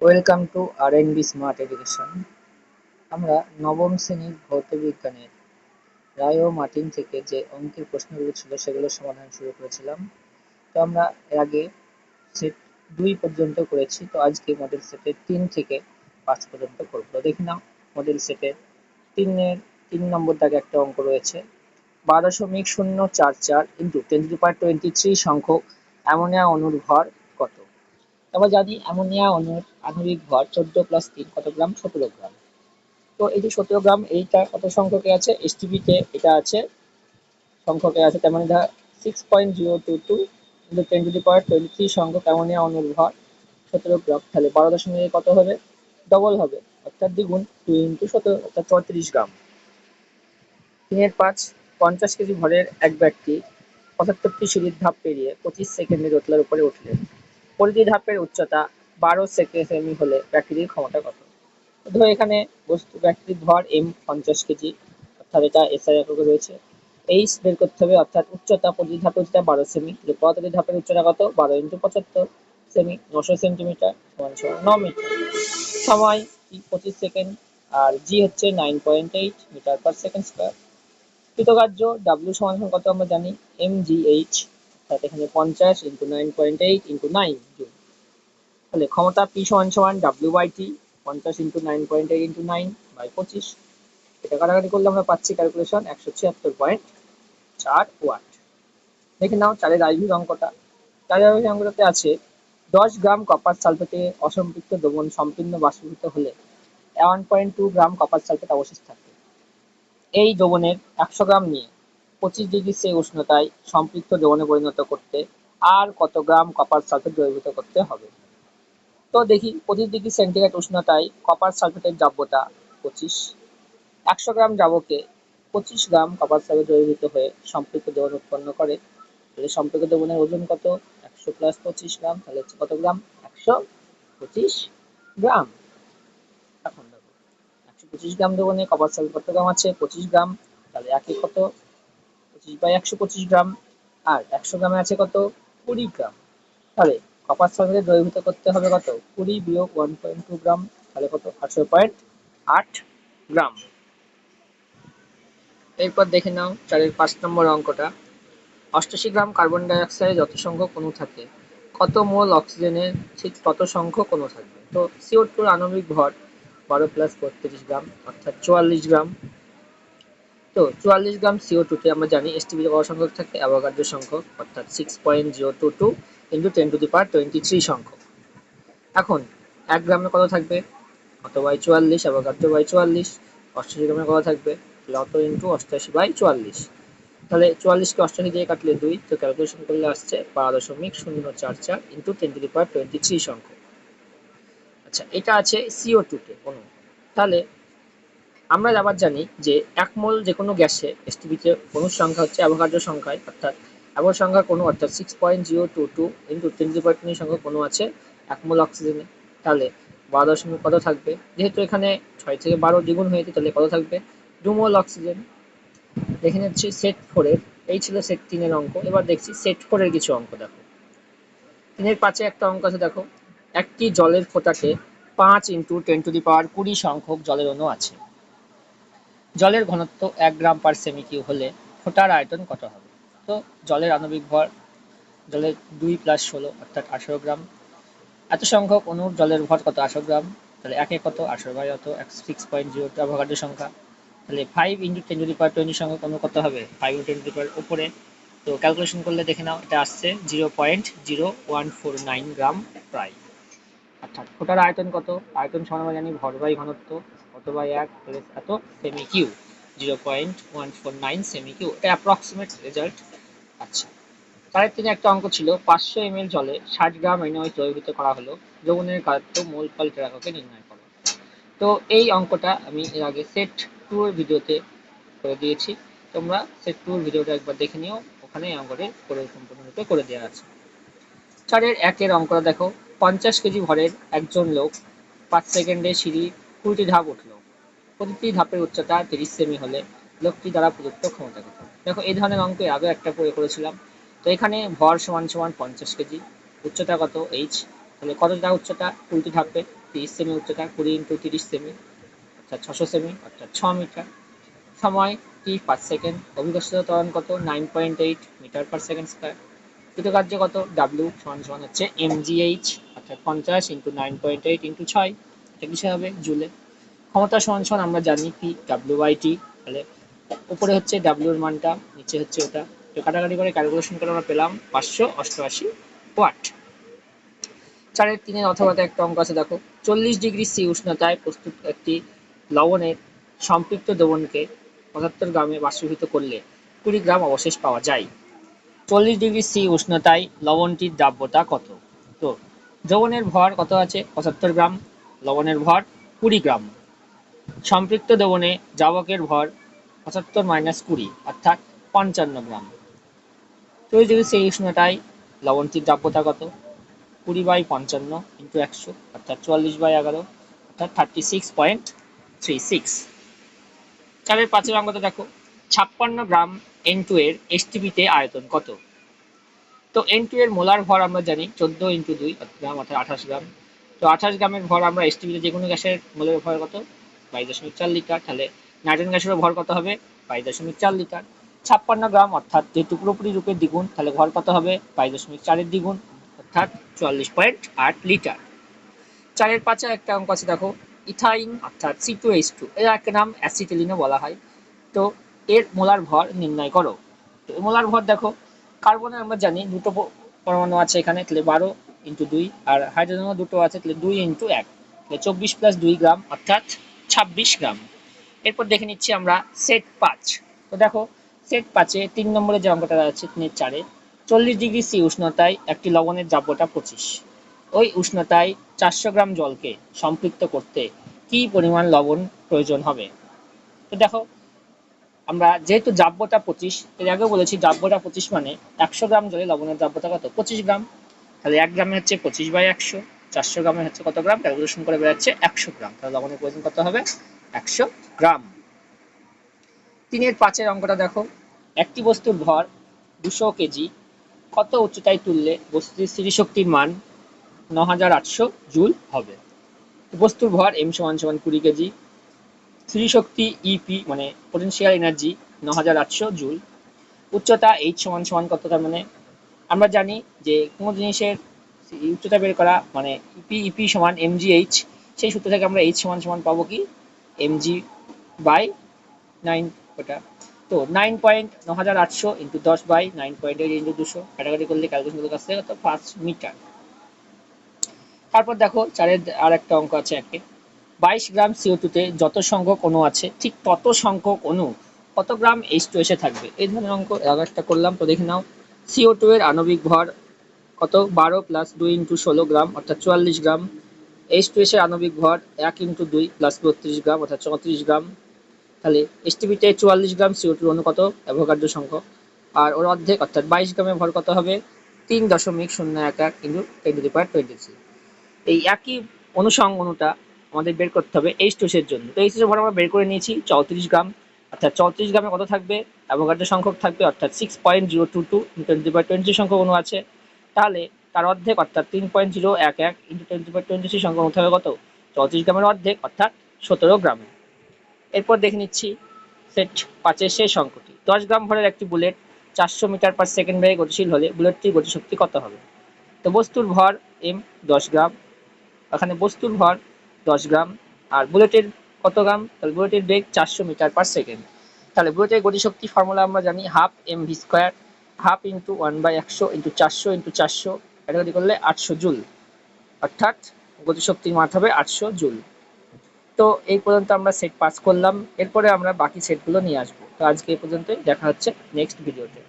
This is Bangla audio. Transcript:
Welcome to R N B smart education আমরা নবম শ্রেণির ভৌত বিজ্ঞানের রায় ও মার্টিন থেকে যে অঙ্কের প্রশ্নগুলো ছিল সেগুলোর সমাধান শুরু করেছিলাম। তো আমরা এর আগে সেট দুই পর্যন্ত করেছি, তো আজকে মডেল সেটের তিন থেকে পাঁচ পর্যন্ত করব। দেখি না মডেল সেটের তিনের তিন নম্বর দাগে একটা অঙ্ক রয়েছে। বারো দশমিক শূন্য চার চার into ten to power twenty three সংখ্যক অ্যামোনিয়া কত আমরা জানি অ্যামোনিয়া অণুর আণবিক ভর চোদ্দ প্লাস তিন কত গ্রাম? সতেরো গ্রাম। তো এই যে সতেরো গ্রাম, এইটা কত সংখ্যকে আছে? এসটিপিতে এটা আছে, সংখ্যকে আছে তেমন এটা six point zero two two into ten to the power twenty three সংখ্যক অ্যামোনিয়া অণুর ভর সতেরো গ্রাম। তাহলে বারো দশমিক কত হবে? ডবল হবে, অর্থাৎ দ্বিগুণ টু ইন্টু সতেরো, অর্থাৎ চৌত্রিশ গ্রাম। তিনের পাঁচ, পঞ্চাশ কেজি ভরের এক ব্যক্তি পঁচাত্তরটি সিঁড়ির ধাপ পেরিয়ে পঁচিশ সেকেন্ডে দোতলার উপরে উঠলেন। প্রতিটি ধাপের উচ্চতা বারো সেমি হলে ব্যক্তিটির ক্ষমতা কত? ধরো এখানে বস্তু ব্যক্তির ভর এম পঞ্চাশ কেজি, অর্থাৎ এটা এসআই এককে রয়েছে। এইচ বের করতে হবে, অর্থাৎ উচ্চতা প্রতিটি ধাপের উচ্চতা বারো সেমি প্রতিটি ধাপের উচ্চতা কত? বারো ইন্টু পঁচাত্তর সেমি, নশো সেন্টিমিটার সমান সমান ন মিটার। সময় পঁচিশ সেকেন্ড, আর জি হচ্ছে nine point eight metre per second square. কৃতকার্য W সমান কত আমরা জানি? এম জি এইচ অর্থাৎ এখানে পঞ্চাশ into nine point eight into nine joule তাহলে ক্ষমতা পি সমান সমান ডাব্লিউ বাই টি পঞ্চাশ into nine point eight into nine by পঁচিশ। এটা কাটাকাটি করলে আমরা পাচ্ছি ক্যালকুলেশন একশো ছিয়াত্তর পয়েন্ট চার ওয়াট দেখে নাও চারের আইভির অঙ্কটা। চারের আইভির অঙ্কটাতে আছে, দশ গ্রাম কপার সালফেটে অসম্পৃক্ত দ্রবণ সম্পূর্ণ বাষ্পীভূত হলে one point two gram copper sulphate অবশেষ থাকে। এই দ্রবণের একশো গ্রাম নিয়ে পঁচিশ ডিগ্রি সে উষ্ণতায় সম্পৃক্ত দ্রবণে পরিণত করতে আর কত গ্রাম কপার সালফেট দ্রবীভূত করতে হবে? তো দেখি, পঁচিশ ডিগ্রি সেন্টিগ্রেড উষ্ণতায় কপার সালফেটের দ্রাব্যতা পঁচিশ। একশো গ্রাম দ্রাবকে পঁচিশ গ্রাম কপার সালফেট দ্রবীভূত হয়ে সম্পৃক্ত দ্রবণ উৎপন্ন করে। তাহলে সম্পৃক্ত দ্রবণের ওজন কত? একশো প্লাস পঁচিশ গ্রাম, তাহলে হচ্ছে কত গ্রাম? একশো পঁচিশ গ্রাম। এখন দেখো, একশো পঁচিশ গ্রাম দ্রবণে কপার সালফেট কত গ্রাম আছে? পঁচিশ গ্রাম, তাহলে একে কত? পঁচিশ বাই একশো পঁচিশ গ্রাম, আর একশো গ্রামে আছে কত? কুড়ি গ্রাম। তাহলে কপার সালফেটে দ্রবীভূত করতে হবে কত? কুড়ি বিয়োগ ওয়ান পয়েন্ট টু গ্রাম, তাহলে কত? আঠারো পয়েন্ট আট গ্রাম। এরপর দেখে নাও চারের পাঁচ নম্বর অঙ্কটা। অষ্টাশি গ্রাম কার্বন ডাইঅক্সাইডে যত সংখ্যক অণু থাকে, কত মোল অক্সিজেনের ঠিক তত সংখ্যক অণু থাকবে? তো সিও টুর আণবিক ভর বারো প্লাস বত্রিশ গ্রাম, অর্থাৎ চুয়াল্লিশ গ্রাম। তো চুয়াল্লিশ গ্রাম সিও টুতে আমরা জানি এসটিপিতে কত সংখ্যক থাকে অ্যাভোগাড্রো সংখ্যক, অর্থাৎ six point zero two two into ten to the per twenty three সংখ্যক। এখন, এক গ্রামে কত থাকবে? অত বাই চুয়াল্লিশ অ্যাভোগাড্রো বাই চুয়াল্লিশ, অষ্টাশি গ্রামে কত থাকবে? অত ইন্টু অষ্টাশি বাই চুয়াল্লিশ। তাহলে চুয়াল্লিশকে অষ্টাশি দিয়ে কাটলে দুই, তো ক্যালকুলেশন করলে আসছে বারো দশমিক শূন্য চার চার into ten to the per twenty three সংখ্যক। আচ্ছা এটা আছে সিও টুতে অনু তাহলে আমরা আবার জানি যে এক মোল যে কোনো গ্যাসে এসটিপিতে অনুর সংখ্যা হচ্ছে অ্যাভোগাড্রো সংখ্যায়, অর্থাৎ অ্যাভো সংখ্যা কোনো, অর্থাৎ six point zero two two into ten twenty সংখ্যা কোনো আছে এক মোল অক্সিজেনে তাহলে বারো দশমিক কত থাকবে? যেহেতু এখানে ছয় থেকে বারো দ্বিগুণ হয়েছে, তাহলে কত থাকবে? দু মোল অক্সিজেন দেখে নিচ্ছি সেট ফোরের এই ছিল সেট তিনের অঙ্ক। এবার দেখছি সেট ফোরের কিছু অঙ্ক দেখো। তিনের পাঁচে একটা অঙ্ক আছে, দেখো। একটি জলের ফোঁটাকে পাঁচ into ten to the power কুড়ি সংখ্যক জলের অণু আছে। জলের ঘনত্ব এক গ্রাম পার সেমি কিউ হলে ফোঁটার আয়তন কত হবে? তো জলের আণবিক ভর, জলের দুই প্লাস ষোলো অর্থাৎ আঠেরো গ্রাম। এত সংখ্যক অনুর জলের ভর কত? আঠারো গ্রাম। তাহলে একে কত? আঠারো বাই অত এক সিক্স পয়েন্ট জিরো অ্যাভোগাড্রো সংখ্যা। তাহলে five into ten to the twenty সংখ্যক অণু কত হবে? ফাইভ ইন্টু টেন টু উপরে। তো ক্যালকুলেশন করলে দেখে নাও, এটা আসছে zero point zero one four nine gram প্রায়। অর্থাৎ ফোটার আয়তন কত? আয়তন সমান জানি ভর বাই ঘনত্ব। বাই এক প্লাস এত semi Q zero point one four nine semi Q এটা অ্যাপ্রক্সিমেট রেজাল্ট আচ্ছা তারের তিনে একটা অঙ্ক ছিল, পাঁচশো এম জলে ষাট গ্রাম এনওএইচ দ্রবীভূত করা হলো, যৌবনের কারত্ব মোল ফল টেরাককে নির্ণয় করো। তো এই অঙ্কটা আমি এর আগে সেট টু এর ভিডিওতে করে দিয়েছি, তোমরা সেট টু এর ভিডিওটা একবার দেখে নিও, ওখানে এই অঙ্কটি করে সম্পূর্ণরূপে করে দেওয়া আছে। চারের একের অঙ্কটা দেখো, পঞ্চাশ কেজি ভরের একজন লোক পাঁচ সেকেন্ডে সিঁড়ি কুড়িটি ধাপ উঠল। প্রতিটি ধাপের উচ্চতা তিরিশ সেমি হলে লোকটি দ্বারা প্রযুক্ত ক্ষমতা কত দেখো, এই ধরনের অঙ্ক আগে একটা করে করেছিলাম। তো এখানে ভর সমান সমান পঞ্চাশ কেজি, উচ্চতা কত এইচ তাহলে কতটা উচ্চতা? কুড়িটি ধাপে তিরিশ সেমি উচ্চতা, কুড়ি ইন্টু তিরিশ সেমি, অর্থাৎ ছশো সেমি, অর্থাৎ ছ মিটার। সময় টি পাঁচ সেকেন্ড অভিকর্ষজ ত্বরণ কত? Nine point eight metre per second square. কৃতকার্য কত? ডাব্লিউ সমান সমান হচ্ছে এম জিএইচ অর্থাৎ পঞ্চাশ into nine point eight into ছয়। এটা হবে, জুলে। ক্ষমতা সমান সমান আমরা জানি পি ডাব্লিউ তাহলে উপরে হচ্ছে ডাব্লিউর মানটা, নিচে হচ্ছে ওটা। তো কাটাকাটি করে ক্যালকুলেশন করে আমরা পেলাম পাঁচশো অষ্টআশি ওয়াট। চারের তিনের অথবা একটা অঙ্ক আছে, দেখো। চল্লিশ ডিগ্রি সি উষ্ণতায় প্রস্তুত একটি লবণের সম্পৃক্ত দ্রবণকে পঁচাত্তর গ্রামে বাষ্পীভূত করলে কুড়ি গ্রাম অবশেষ পাওয়া যায়। চল্লিশ ডিগ্রি সি উষ্ণতায় লবণটির দ্রাব্যতা কত? তো দ্রবণের ভর কত আছে? পঁচাত্তর গ্রাম। লবণের ভর কুড়ি গ্রাম। সম্পৃক্ত দ্রবণে দ্রাবকের ভর পঁচাত্তর মাইনাস কুড়ি, অর্থাৎ পঞ্চান্ন গ্রাম। চল্লিশ ডিগ্রি সি উষ্ণতায় লবণটির দ্রাব্যতা কত? কুড়ি বাই পঞ্চান্ন ইন্টু একশো, অর্থাৎ চুয়াল্লিশ বাই এগারো, অর্থাৎ thirty six point three six চারের পাঁচের অঙ্কটা দেখো। ছাপ্পান্ন গ্রাম এন টু এর এসটিপিতে আয়তন কত? তো এন টু এর মোলার ভর আমরা জানি চোদ্দ ইন্টু দুই গ্রাম, অর্থাৎ আঠাশ গ্রাম। তো আঠাশ গ্রামের ভর আমরা এসটিপিতে যে কোনো গ্যাসের মোলের ভর কত? বাইশ দশমিক চার লিটার, তাহলে নাইট্রোজেন গ্যাসেরও ভর কত হবে? বাইশ দশমিক চার লিটার। ছাপ্পান্ন গ্রাম, অর্থাৎ যেহেতু পুরোপুরি রূপের দ্বিগুণ, তাহলে ভর কত হবে? বাইশ দশমিক চারের দ্বিগুণ, অর্থাৎ চুয়াল্লিশ পয়েন্ট আট লিটার। চারের পাঁচে একটা অঙ্ক আছে, দেখো। ইথাইন, অর্থাৎ সি টু এইচ টু এর একটা নাম অ্যাসিটিলিনও বলা হয়। তো এর মোলার ভর নির্ণয় করো। তো মোলার ভর দেখো কার্বনের আমরা জানি, দুটো পরমাণু আছে এখানে, তাহলে বারো ইন্টু দুই, আর হাইড্রোজেনও দুটো আছে, তাহলে দুই ইন্টু এক। তাহলে চব্বিশ প্লাস দুই গ্রাম, অর্থাৎ ছাব্বিশ গ্রাম। এরপর দেখে নিচ্ছি আমরা সেট পাঁচ। তো দেখো সেট পাঁচে তিন নম্বরে যে অঙ্কটা আছে, তিনের চারে, চল্লিশ ডিগ্রি সি উষ্ণতায় একটি লবণের দ্রাব্যতা পঁচিশ। ওই উষ্ণতায় চারশো গ্রাম জলকে সম্পৃক্ত করতে কি পরিমাণ লবণ প্রয়োজন হবে? তো দেখো, আমরা যেহেতু দ্রাব্যতা পঁচিশ, এর আগেও বলেছি দ্রাব্যতা পঁচিশ মানে একশো গ্রাম জলে লবণের দ্রাব্যতা কত? পঁচিশ গ্রাম। তাহলে এক গ্রামে হচ্ছে পঁচিশ বাই একশো, চারশো গ্রামে হচ্ছে কত গ্রাম? ক্যালকুলেশন করে বেরোচ্ছে একশো গ্রাম। তাহলে লবণের প্রয়োজন কত হবে? একশো গ্রাম। তিনের পাঁচের অঙ্কটা দেখো। একটি বস্তুর ভর দুশো কেজি, কত উচ্চতায় তুললে বস্তুটির স্থিতিশক্তির মান ন হাজার আটশো জুল হবে? বস্তুর ভর এম সমান সমান কুড়ি কেজি, স্থিতিশক্তি ইপি মানে পোটেনশিয়াল এনার্জি ন হাজার আটশো জুল। উচ্চতা এইচ সমান সমান কত তার মানে আমরা জানি যে কোনো জিনিসের উচ্চতা বের করা মানে ইপি ইপি সমান এমজি এইচ সেই সূত্র থেকে আমরা এইচ সমান সমান পাবো কি? এমজি বাই নাইন ওটা। তো নাইন পয়েন্ট ন হাজার আটশো ইন্টু দশ by nine point eight into দুশো। ক্যাটাগরি করলে ক্যালকুলেশন কাছ থেকে কত পাঁচ মিটার। তারপর দেখো চারের আর একটা অঙ্ক আছে একে। বাইশ গ্রাম সিও টুতে যত সংখ্যক অণু আছে, ঠিক তত সংখ্যক অণু কত গ্রাম এইচ টু এসে থাকবে? এই ধরনের অঙ্ক একটা করলাম, তো দেখে নাও। সিও টু এর আণবিক ভর কত? বারো প্লাস দুই ইন্টু ষোলো গ্রাম, অর্থাৎ চুয়াল্লিশ গ্রাম। এইচ টু এসের আণবিক ভর এক ইন্টু দুই প্লাস বত্রিশ গ্রাম, অর্থাৎ চৌত্রিশ গ্রাম। তাহলে এসটিপিতে চুয়াল্লিশ গ্রাম সিও টু অণু কত? অ্যাভোগাড্রো সংখ্যক। আর ওর অর্ধেক, অর্থাৎ বাইশ গ্রামের ভর কত হবে? তিন দশমিক শূন্য এক এক into ten to the power twenty three এই একই অনুসঙ্গ আমাদের বের করতে হবে এইচ টু এর জন্য। তো এইচ টু ভর আমরা বের করে নিয়েছি চৌত্রিশ গ্রাম। অর্থাৎ চৌত্রিশ গ্রামে কত থাকবে? অ্যাভোগাড্রো সংখ্যক থাকবে অর্থাৎ six point zero two two twenty by twenty সংখ্যক অণু আছে। তাহলে তার অর্ধেক অর্থাৎ তিন পয়েন্ট জিরো এক এক ইন্টু টোয়েন্টি বাই টোয়েন্টি সংখ্যক থাকবে কত? চৌত্রিশ গ্রামের অর্ধেক অর্থাৎ সতেরো গ্রামে। এরপর দেখে নিচ্ছি সেট পাঁচের শেষ অঙ্কটি। দশ গ্রাম ভরের একটি বুলেট চারশো মিটার পার সেকেন্ড বেগে গতিশীল হলে বুলেটটির গতিশক্তি কত হবে? তো বস্তুর ভর এম দশ গ্রাম, এখানে বস্তুর ভর দশ গ্রাম, আর বুলেটের কত গ্রাম? তাহলে বুলেটের বেগ চারশো মিটার পার সেকেন্ড তাহলে বুলেটের গতিশক্তি ফর্মুলা আমরা জানি half M V square half into one by একশো ইন্টু চারশো ইন্টু চারশো, কাটাকাটি করলে আটশো জুল। অর্থাৎ গতিশক্তির মাঠ হবে আটশো জুল। তো এই পর্যন্ত আমরা সেট পাস করলাম। এরপরে আমরা বাকি সেটগুলো নিয়ে আসব। তো আজকে এই পর্যন্তই। দেখা হচ্ছে নেক্সট ভিডিওতে